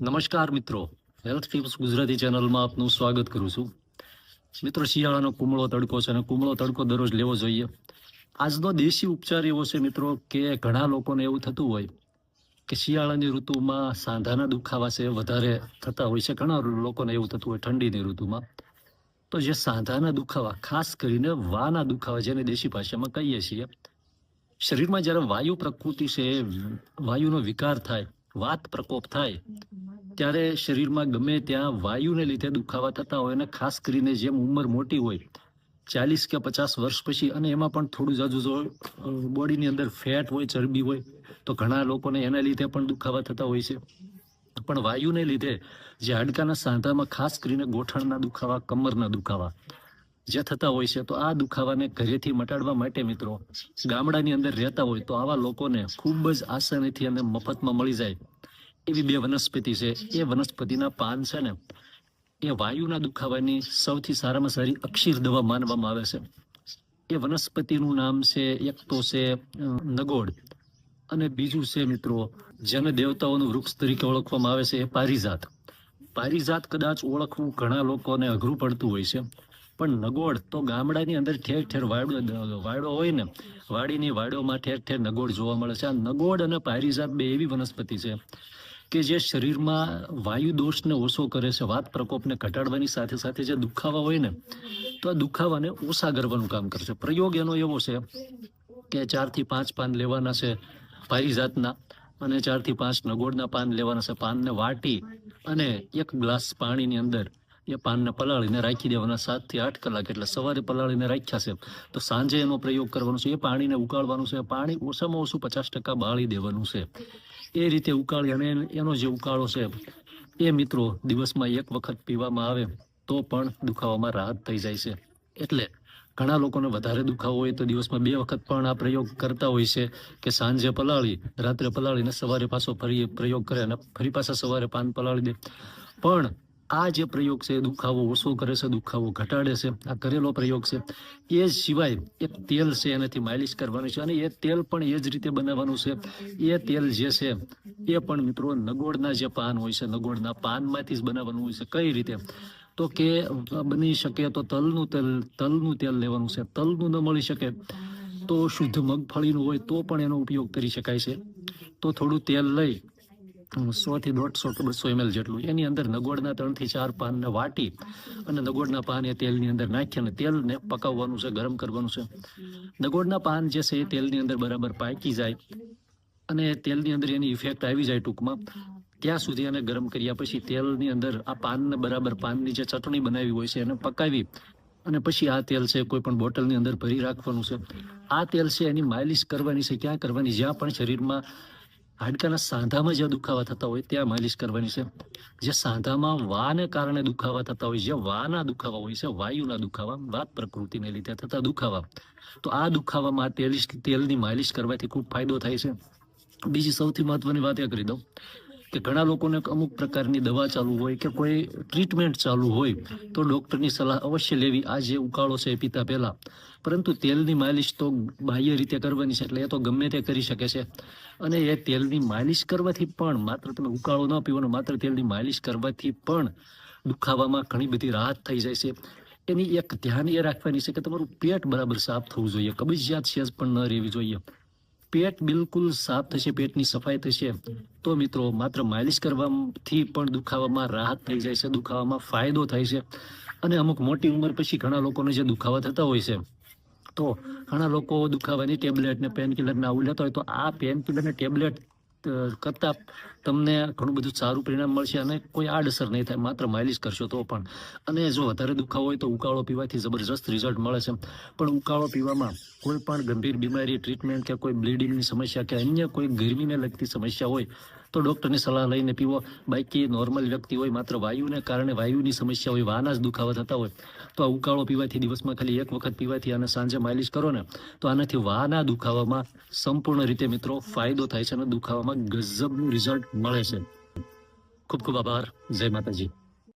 નમસ્કાર મિત્રો. Health tips Gujarati ચેનલમાં આપનું સ્વાગત કરું છું. મિત્રો, શિયાળાનો કુમળો તડકો છે અને કુમળો તડકો દરરોજ લેવો જોઈએ. આજનો દેશી ઉપચાર એવો છે મિત્રો કે ઘણા લોકોને એવું થતું હોય કે શિયાળાની ઋતુમાં સાંધાના દુખાવા છે, વધારે થતા હોય છે. ઘણા લોકોને એવું થતું હોય ઠંડીની ઋતુમાં. તો જે સાંધાના દુખાવા, ખાસ કરીને વાના દુખાવા જેને દેશી ભાષામાં કહીએ છીએ, શરીરમાં જ્યારે વાયુ પ્રકૃતિ છે, વાયુનો વિકાર થાય, વાત પ્રકોપ થાય ત્યારે શરીરમાં ગમે ત્યાં વાયુને લીધે દુખાવા થતા હોય અને ખાસ કરીને જેમ ઉંમર મોટી હોય, ચાલીસ કે પચાસ વર્ષ પછી અને એમાં પણ થોડું જાજુ જો બોડીની અંદર ફેટ હોય, ચરબી હોય, તો ઘણા લોકોને એના લીધે પણ દુખાવા થતા હોય છે. પણ વાયુને લીધે જે હાડકાના સાંધામાં ખાસ કરીને ગોઠણના દુખાવા, કમરના દુખાવા જે થતા હોય છે, તો આ દુખાવાને ઘરેથી મટાડવા માટે મિત્રો ગામડાની અંદર રહેતા હોય, તો આવા લોકોને ખૂબ જ આસાનીથી અને મફતમાં મળી જાય. એવી બે વનસ્પતિ છે. એ વનસ્પતિના પાન છે ને, એ વાયુના દુખાવાની સૌથી સારામાં સારી અક્ષીર દવા માનવામાં આવે છે. એ વનસ્પતિનું નામ છે, એક તો છે નગોડ અને બીજું છે મિત્રો, જેને દેવતાઓનું વૃક્ષ તરીકે ઓળખવામાં આવે છે, એ પારિજાત. પારિજાત કદાચ ઓળખવું ઘણા લોકોને અઘરું પડતું હોય છે, પણ નગોડ તો ગામડાની અંદર ઠેર ઠેર વાડો વાડો હોય ને, વાડીની વાડોમાં ઠેર ઠેર નગોડ જોવા મળે છે. આ નગોડ અને પારિજાત બે એવી વનસ્પતિ છે કે જે શરીરમાં વાયુ દોષને ઓછો કરે છે, વાત પ્રકોપને ઘટાડવાની સાથે સાથે જે દુખાવા હોય ને, તો આ દુખાવાને ઓછા કરવાનું કામ કરશે પ્રયોગ એનો એવો છે કે ચારથી પાંચ પાન લેવાના છે પારિજાતના અને ચારથી પાંચ નગોળના પાન લેવાના છે. પાનને વાટી અને એક ગ્લાસ પાણીની અંદર એ પાનને પલાળીને રાખી દેવાના સાતથી આઠ કલાક, એટલે સવારે પલાળીને રાખ્યા છે. તો સાંજે એનો પ્રયોગ કરવાનો છે. એ પાણીને ઉકાળવાનું છે. પાણી ઓછામાં ઓછું પચાસ ટકા બાળી દેવાનું છે. એ રીતે ઉકાળી અને એનો જે ઉકાળો છે, એ મિત્રો દિવસમાં એક વખત પીવામાં આવે, તો પણ દુખાવામાં રાહત થઈ જાય છે. એટલે ઘણા લોકોને વધારે દુખાવો હોય તો દિવસમાં બે વખત પણ આ પ્રયોગ કરતા હોય છે કે સાંજે પલાળી, રાત્રે પલાળીને સવારે પાછો ફરી પ્રયોગ કરે અને ફરી પાછા સવારે પાન પલાળી દે. પણ આ જે પ્રયોગ છે, દુખાવો ઓછો કરે છે, દુખાવો ઘટાડે છે, આ કરેલો પ્રયોગ છે, એ સિવાય એક તેલ છે, એનાથી માલિશ કરવાનું છે અને એ તેલ પણ એ જ રીતે બનાવવાનું છે. એ તેલ જે છે, એ પણ મિત્રો નગોળના જે પાન હોય છે, નગોળના પાનમાંથી જ બનાવવાનું હોય છે. કઈ રીતે? તો કે બની શકે તો તલનું તેલ તલનું તેલ લેવાનું છે. તલનું ન મળી શકે તો શુદ્ધ મગફળીનું હોય તો પણ એનો ઉપયોગ કરી શકાય છે. તો થોડું તેલ લઈ સો થી દોઢસો કે બસો એમએલ જેટલું એની અંદર નગોળના ત્રણથી ચાર પાનને વાટી અને નગોળના પાન એ તેલની અંદર નાખી અને તેલને પકાવવાનું છે, ગરમ કરવાનું છે. નગોળના પાન જે છે એ તેલની અંદર બરાબર પાકી જાય અને તેલની અંદર એની ઇફેક્ટ આવી જાય ટૂંકમાં. ત્યાં સુધી એને ગરમ કર્યા પછી તેલની અંદર આ પાનને બરાબર પાનની જે ચટણી બનાવી હોય છે એને પકાવી અને પછી આ તેલ છે કોઈ પણ બોટલની અંદર ભરી રાખવાનું છે. આ તેલ છે એની માલિશ કરવાની છે, ક્યાં કરવાની? જ્યાં પણ શરીરમાં હાડકાના સાંધામાં જ્યાં દુખાવા થતા હોય ત્યાં માલિશ કરવાની છે. જે સાંધામાં વાને કારણે દુખાવા થતા હોય, જે વાના દુખાવા હોય છે, વાયુના દુખાવા, વાત પ્રકૃતિને લીધે થતા દુખાવા. તો આ દુખાવામાં તેલ, તેલની માલિશ કરવાથી ખૂબ ફાયદો થાય છે. બીજી સૌથી મહત્વની વાત એ કરી દઉં. કે ઘણા લોકોને અમુક પ્રકારની દવા ચાલુ હોય કે કોઈ ટ્રીટમેન્ટ ચાલુ હોય, તો ડૉક્ટરની સલાહ અવશ્ય લેવી. આ જે ઉકાળો છે એ પીતા પહેલાં. પરંતુ તેલની માલિશ તો બાહ્ય રીતે કરવાની છે, એટલે એ તો ગમે તે કરી શકે છે. અને એ તેલની માલિશ કરવાથી પણ, માત્ર તમે ઉકાળો ન પીવાનો, માત્ર તેલની માલિશ કરવાથી પણ દુખાવામાં ઘણી બધી રાહત થઈ જાય છે. એની એક ધ્યાન એ રાખવાની છે કે તમારું પેટ બરાબર સાફ થવું જોઈએ. કબજિયાત સેજ પણ ન રહેવી જોઈએ. પેટ બિલકુલ સાફ થશે, પેટની સફાઈ થશે. તો મિત્રો, માત્ર માલિશ કરવાથી પણ દુખાવામાં રાહત થઈ જાય છે, દુખાવામાં ફાયદો થાય છે. અને અમુક મોટી ઉંમર પછી ઘણા લોકોને જે દુખાવા થતા હોય છે. તો ઘણા લોકો દુખાવાની ટેબ્લેટ ને પેનકિલર ને આવું લેતા હોય તો આ પેન કિલર ને ટેબ્લેટ કરતાં તમને ઘણું બધું સારું પરિણામ મળશે અને કોઈ આડઅસર નહીં થાય, માત્ર માઇલિશ કરશો તો પણ. અને જો વધારે દુખાવો હોય તો ઉકાળો પીવાથી જબરજસ્ત રિઝલ્ટ મળે છે. પણ ઉકાળો પીવામાં કોઈ પણ ગંભીર બીમારી ટ્રીટમેન્ટ કે કોઈ બ્લીડિંગની સમસ્યા કે અન્ય કોઈ ગરમીને લગતી સમસ્યા હોય તો ડૉક્ટરની સલાહ લઈને પીવો. બાકી નોર્મલ વ્યક્તિ હોય, માત્ર વાયુને કારણે વાયુની સમસ્યા હોય, વાના જ દુખાવા થતા હોય, તો આ ઉકાળો પીવાથી દિવસમાં ખાલી એક વખત પીવાથી અને સાંજે માલિશ કરો ને, તો આનાથી વાના દુખાવામાં સંપૂર્ણ રીતે મિત્રો ફાયદો થાય છે અને દુખાવામાં ગજબનું રિઝલ્ટ મળે છે. ખૂબ ખૂબ આભાર. જય માતાજી.